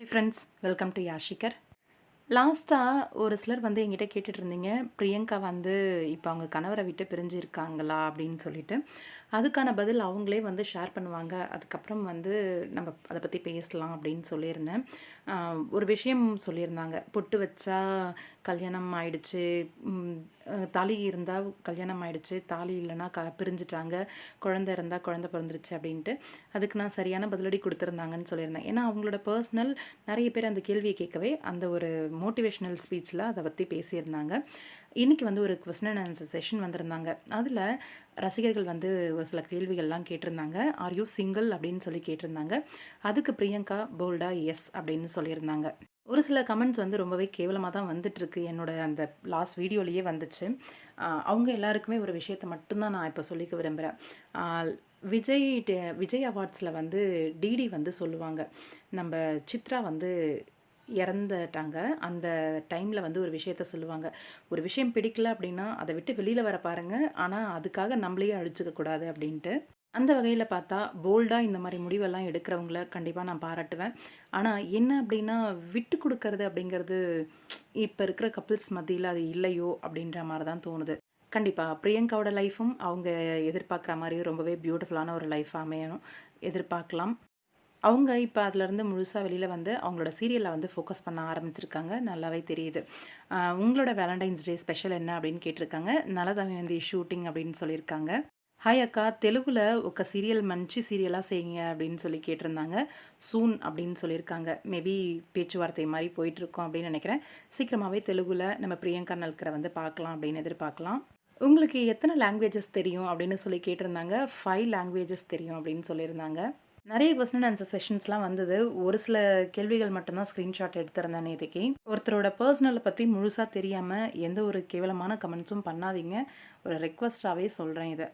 Hey friends, welcome to Yashikar. லாஸ்ட்டாக ஒரு சிலர் வந்து என்கிட்ட கேட்டுட்டு இருந்தீங்க பிரியங்கா வந்து இப்போ அவங்க கணவரை விட்டு பிரிஞ்சு இருக்காங்களா அப்படின்னு சொல்லிட்டு. அதுக்கான பதில் அவங்களே வந்து ஷேர் பண்ணுவாங்க. அதுக்கப்புறம் வந்து நம்ம அதை பற்றி பேசலாம் அப்படின்னு சொல்லியிருந்தேன். ஒரு விஷயம் சொல்லியிருந்தாங்க. பொட்டு வச்சா கல்யாணம் ஆயிடுச்சு. தாலி இருந்தால் கல்யாணம் ஆயிடுச்சு. தாலி இல்லைன்னா க பிரிஞ்சுட்டாங்க. குழந்தை இருந்தால் குழந்தை பிறந்துருச்சு அப்படின்ட்டு. அதுக்கு நான் சரியான பதிலடி கொடுத்துருந்தாங்கன்னு சொல்லியிருந்தேன். ஏன்னா அவங்களோட பர்சனல் நிறைய பேர் அந்த கேள்வியை கேட்கவே அந்த ஒரு மோட்டிவேஷ்னல் ஸ்பீச்சில் அதை பற்றி பேசியிருந்தாங்க. இன்றைக்கி வந்து ஒரு கொஸ்டின் அண்ட் ஆன்சர் செஷன் வந்திருந்தாங்க. அதில் ரசிகர்கள் வந்து ஒரு சில கேள்விகள்லாம் கேட்டிருந்தாங்க. ஆர் யூ சிங்கிள் அப்படின்னு சொல்லி கேட்டிருந்தாங்க. அதுக்கு பிரியங்கா போல்டா எஸ் அப்படின்னு சொல்லியிருந்தாங்க. ஒரு சில கமெண்ட்ஸ் வந்து ரொம்பவே கேவலமாக தான் வந்துட்டுருக்கு. என்னோட அந்த லாஸ்ட் வீடியோலேயே வந்துச்சு. அவங்க எல்லாருக்குமே ஒரு விஷயத்தை மட்டும்தான் நான் இப்போ சொல்லிக்க விரும்புகிறேன் விஜய் விஜய் அவார்ட்ஸில் வந்து டிடி வந்து சொல்லுவாங்க. நம்ம சித்ரா வந்து இறந்துட்டாங்க. அந்த டைமில் வந்து ஒரு விஷயத்த சொல்லுவாங்க. ஒரு விஷயம் பிடிக்கல அப்படின்னா அதை விட்டு வெளியில் வர பாருங்கள் ஆனால் அதுக்காக நம்மளையே அழிச்சிக்க கூடாது அப்படின்ட்டு. அந்த வகையில் பார்த்தா போல்டாக இந்த மாதிரி முடிவெல்லாம் எடுக்கிறவங்கள கண்டிப்பாக நான் பாராட்டுவேன். ஆனால் என்ன அப்படின்னா விட்டு கொடுக்கறது அப்படிங்கிறது இப்போ இருக்கிற கப்பிள்ஸ் மத்தியில் அது இல்லையோ அப்படின்ற மாதிரி தான் தோணுது. கண்டிப்பாக பிரியங்காவோட லைஃப்பும் அவங்க எதிர்பார்க்குற மாதிரி ரொம்பவே பியூட்டிஃபுல்லான ஒரு லைஃப் அமையணும். எதிர்பார்க்கலாம். அவங்க இப்போ அதிலேருந்து முழுசாக வெளியில் வந்து அவங்களோட சீரியலில் வந்து ஃபோக்கஸ் பண்ண ஆரம்பிச்சிருக்காங்க. நல்லாவே தெரியுது. உங்களோட வேலண்டைன்ஸ் டே ஸ்பெஷல் என்ன அப்படின்னு கேட்டிருக்காங்க. நல்லதாவே வந்து ஷூட்டிங் அப்படின்னு சொல்லியிருக்காங்க. ஹாய் அக்கா தெலுங்கில் ஒரு சீரியல் மன்ச்சு சீரியலாக செய்யுங்க அப்படின்னு சொல்லி கேட்டிருந்தாங்க. சூன் அப்படின்னு சொல்லியிருக்காங்க. மேபி பேச்சுவார்த்தை மாதிரி போயிட்டுருக்கோம் அப்படின்னு நினைக்கிறேன். சீக்கிரமாகவே தெலுங்கில் நம்ம பிரியங்கா நல்கரை வந்து பார்க்கலாம் அப்படின்னு எதிர்பார்க்கலாம். உங்களுக்கு எத்தனை லாங்குவேஜஸ் தெரியும் அப்படின்னு சொல்லி கேட்டிருந்தாங்க. ஃபைவ் லாங்குவேஜஸ் தெரியும் அப்படின்னு சொல்லியிருந்தாங்க. நிறைய கொஸ்டின் ஆன்சர் செஷன்ஸ்லாம் வந்தது. ஒரு சில கேள்விகள் மட்டும்தான் ஸ்க்ரீன்ஷாட் எடுத்திருந்தேன் நேற்றுக்கு ஒருத்தரோட பர்சனலை பற்றி முழுசாக தெரியாமல் எந்த ஒரு கேவலமான கமெண்ட்ஸும் பண்ணாதீங்க. ஒரு ரெக்வஸ்டாகவே சொல்கிறேன் இதை.